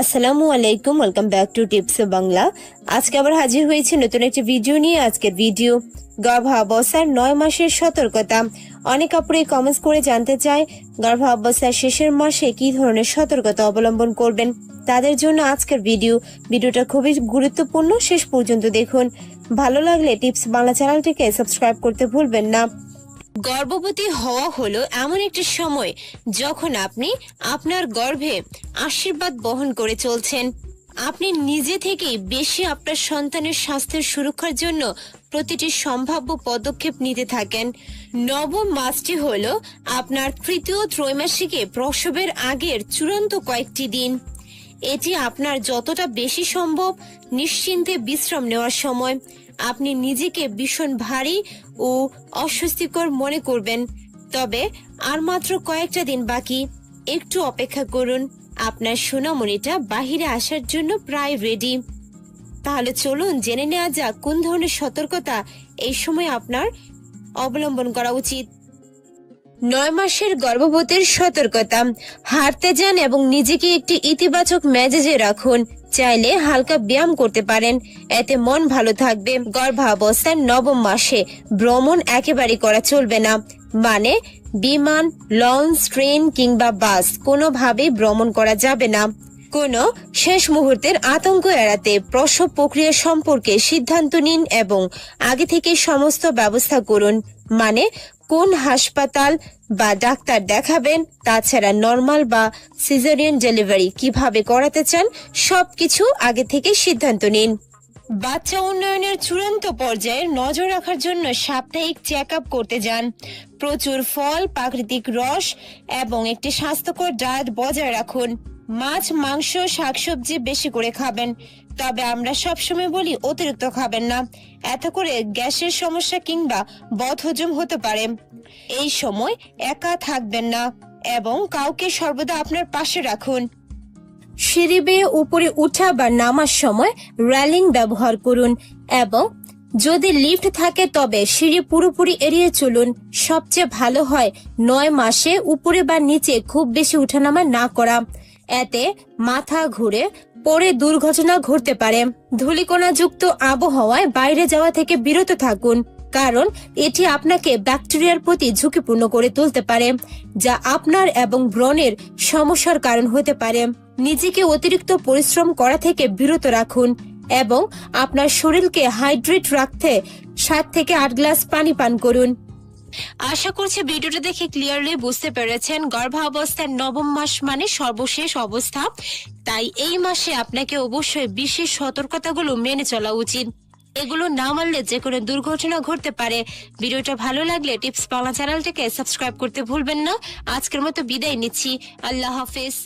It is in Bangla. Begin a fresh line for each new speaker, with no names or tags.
আসসালামু আলাইকুম welcome back to tips Bangla. আজকে আবার হাজির হয়েছে নতুন একটি ভিডিও নিয়ে। আজকের ভিডিও গর্ভাবস্থার নয় মাসের সতর্কতা। অনেক আপুরে কমেন্টস করে জানতে চায় গর্ভাবস্থার শেষের মাসে কি ধরনের সতর্কতা অবলম্বন করবেন? তাদের জন্য আজকের ভিডিও ভিডিওটা খুবই গুরুত্বপূর্ণ। শেষ পর্যন্ত দেখুন। ভালো লাগলে টিপস বাংলা চ্যানেলটিকে সাবস্ক্রাইব করতে ভুলবেন না। গর্ভবতী হওয়া হলো এমন একটি সময় যখন আপনি আপনার গর্ভে আশীর্বাদ বহন করে চলছেন। আপনি নিজে থেকেই বেশি আপনার সন্তানের স্বাস্থ্যের সুরক্ষার জন্য প্রতিটি সম্ভাব্য পদক্ষেপ নিতে থাকেন। নবম মাসটি হলো আপনার তৃতীয় ত্রৈমাসিকে প্রসবের আগের চূড়ান্ত কয়েকটি দিন। এটি আপনার যতটা বেশি সম্ভব নিশ্চিন্তে বিশ্রাম নেওয়ার সময়। আপনি নিজেকে ভীষণ ভারী ও অস্বস্তিকর মনে করবেন। তবে আর মাত্র কয়েকটা দিন বাকি। একটু অপেক্ষা করুন। আপনার সোনামণিটা বাহিরে আসার জন্য প্রায় রেডি তাহলে চলুন জেনে নেওয়া যাক কোন ধরনের সতর্কতা এই সময় আপনার অবলম্বন করা উচিত। নয় মাসের গর্ভবতীর সতর্কতা। হাঁটতে যান এবং নিজেকে একটি ইতিবাচক মেজাজে রাখুন। চাইলে হালকা ব্যায়াম করতে পারেন। এতে মন ভালো থাকবে। গর্ভাবস্থার নবম মাসে ভ্রমণ একেবারে করা চলবে না। মানে বিমান, লঞ্চ, ট্রেন কিংবা বাস কোনোভাবেই ভ্রমণ করা যাবে না। কোনো শেষ মুহূর্তের আতঙ্ক এড়াতে প্রসব প্রক্রিয়া সম্পর্কে সিদ্ধান্ত নিন এবং আগে থেকে সমস্ত ব্যবস্থা করুন। মানে কোন হাসপাতাল বা ডাক্তার দেখাবেন, তাছাড়া নর্মাল বা সিজারিয়ান ডেলিভারি কীভাবে করাতে চান, সবকিছু আগে থেকে সিদ্ধান্ত নিন। বাচ্চা উন্নয়নের চূড়ান্ত পর্যায়ে নজর রাখার জন্য সাপ্তাহিক চেক আপ করতে যান। প্রচুর ফল, প্রাকৃতিক রস এবং একটি স্বাস্থ্যকর ডায়েট বজায় রাখুন। মাছ, মাংস, শাকসবজি বেশি করে খাবেন। তবে আমরা সবসময় বলি অতিরিক্ত খাবেন না। এত করে গ্যাসের সমস্যা কিংবা বদহজম হতে পারে। এই সময় একা থাকবেন না এবং কাউকে সর্বদা আপনার পাশে রাখুন। সিঁড়ি বেয়ে উপরে উঠা বা নামার সময় র্যালিং ব্যবহার করুন এবং যদি লিফট থাকে তবে সিঁড়ি পুরোপুরি এড়িয়ে চলুন। সবচেয়ে ভালো হয় নয় মাসে উপরে বা নিচে খুব বেশি উঠানামা না করা। এতে মাথা ঘুরে পরে দুর্ঘটনা ঘটতে পারে। ধূলিকণা যুক্ত আবহাওয়ায় বাইরে যাওয়া থেকে বিরত থাকুন, কারণ এটি আপনাকে ব্যাকটেরিয়ার প্রতি ঝুঁকিপূর্ণ করে তুলতে পারে, যা আপনার এবং ব্রণের সমস্যার কারণ হতে পারে। নিজেকে অতিরিক্ত পরিশ্রম করা থেকে বিরত রাখুন এবং আপনার শরীরকে হাইড্রেট রাখতে সাত থেকে আট গ্লাস পানি পান করুন। আশা করছি ভিডিওটা দেখে ক্লিয়ারলি বুঝতে পেরেছেন। গর্ভাবস্থার নবম মাস মানে সর্বশেষ অবস্থা। তাই এই মাসে আপনাকে অবশ্যই বিশেষ সতর্কতাগুলো মেনে চলা উচিত। এগুলো না মানলে যে কোনো দুর্ঘটনা ঘটতে পারে। ভিডিওটা ভালো লাগলে টিপস বাংলা চ্যানেলটাকে সাবস্ক্রাইব করতে ভুলবেন না। আজকের মতো বিদায় নিচ্ছি। আল্লাহ হাফেজ।